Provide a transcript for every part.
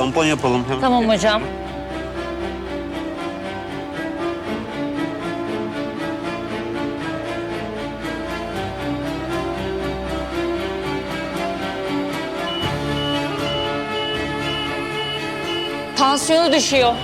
tampon yapalım. Hemen. Tamam hocam. Tansiyonu düşüyor.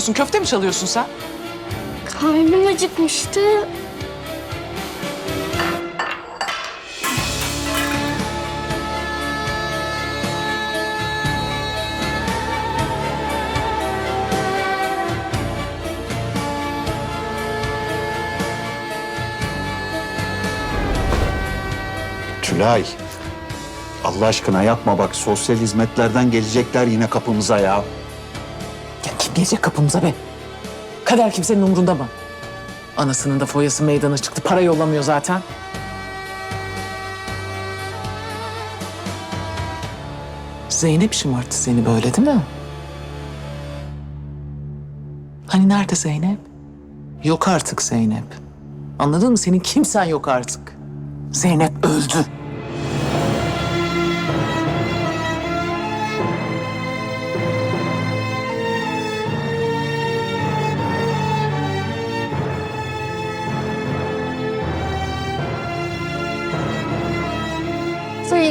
Yapıyorsun? Köfte mi çalıyorsun sen? Karnım acıkmıştı. Tülay. Allah aşkına yapma bak sosyal hizmetlerden gelecekler yine kapımıza ya. Gelecek kapımıza be? Kader kimsenin umurunda mı? Anasının da foyası meydana çıktı. Para yollamıyor zaten. Zeynep şımarttı seni böyle değil mi? Hani nerede Zeynep? Yok artık Zeynep. Anladın mı? Senin kimsen yok artık. Zeynep öldü.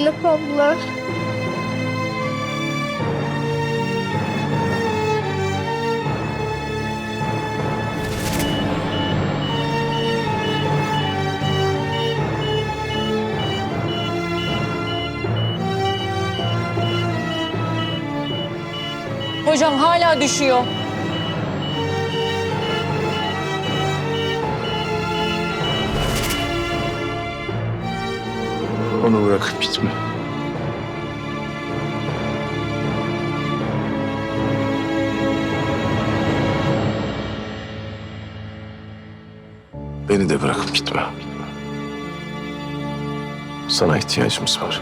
Zeynep abla. Hocam hala düşüyor. Onu bırakıp gitme. Beni de bırakıp gitme. Sana ihtiyacımız var.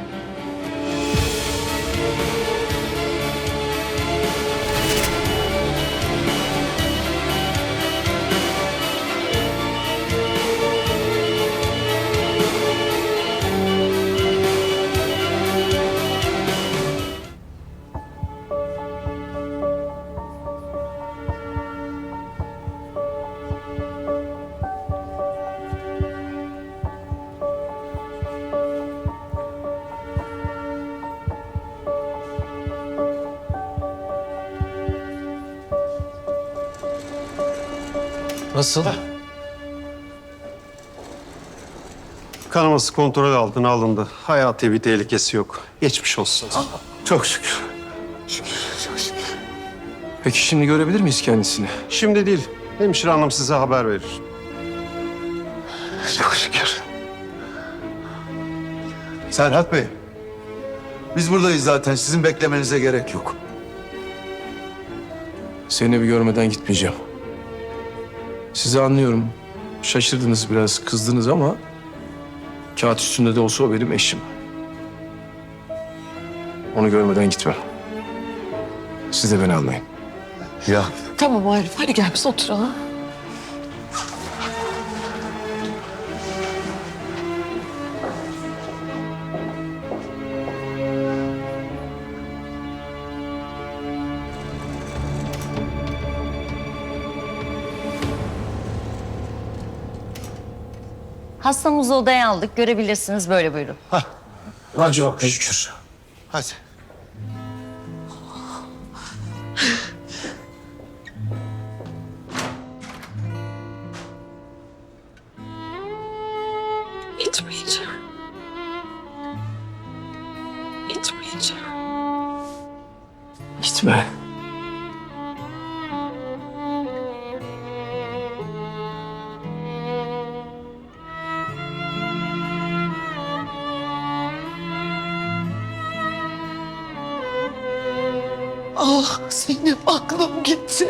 Nasıl? Kanaması kontrol altına alındı. Hayati bir tehlikesi yok. Geçmiş olsun. Çok şükür. Peki şimdi görebilir miyiz kendisini? Şimdi değil. Hemşire hanım size haber verir. Çok şükür. Serhat Bey, biz buradayız zaten. Sizin beklemenize gerek yok. Seni bir görmeden gitmeyeceğim. Sizi anlıyorum. Şaşırdınız biraz, kızdınız ama... ...kağıt üstünde de olsa o benim eşim. Onu görmeden gitmem. Siz de beni anlayın. Ya Tamam Arif hadi gel biz oturalım. Hastamızı odaya aldık. Görebilirsiniz. Böyle buyurun. Hadi çok şükür. Hadi. Ah Zeynep aklım gitti.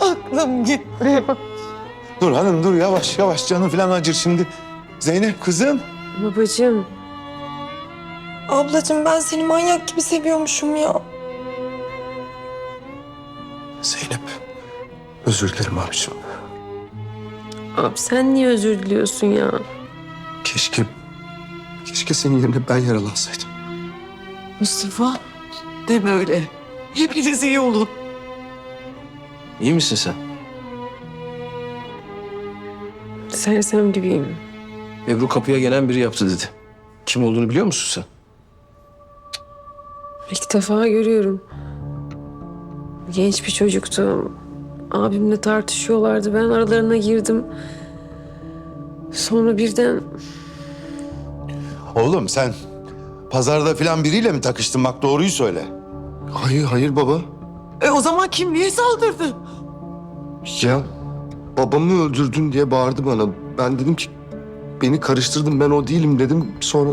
aklım gitti. Dur hanım dur yavaş yavaş canın falan acır şimdi. Zeynep kızım. Babacığım. Ablacığım ben seni manyak gibi seviyormuşum ya. Zeynep. Özür dilerim abiciğim. Abi sen niye özür diliyorsun ya? Keşke... Keşke senin yerine ben yaralansaydım. Mustafa deme öyle. Hepiniz iyi olun. İyi misin sen? Sersem gibiyim. Ebru kapıya gelen biri yaptı dedi. Kim olduğunu biliyor musun sen? İlk defa görüyorum. Genç bir çocuktu. Abimle tartışıyorlardı. Ben aralarına girdim. Sonra birden Oğlum sen pazarda falan biriyle mi takıştın? Bak doğruyu söyle. Hayır, hayır baba. E o zaman kim niye saldırdı? Ya babamı öldürdün diye bağırdı bana. Ben dedim ki beni karıştırdın ben o değilim dedim. Sonra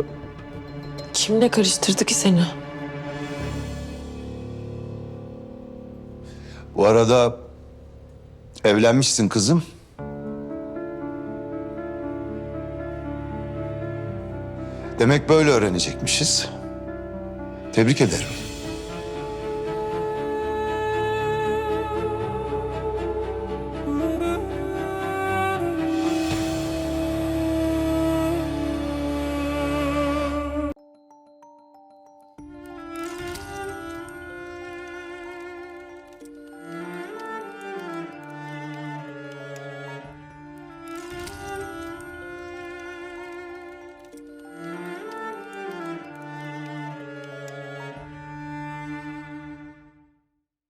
kimle karıştırdı ki seni? Bu arada evlenmişsin kızım. Demek böyle öğrenecekmişiz. Tebrik ederim.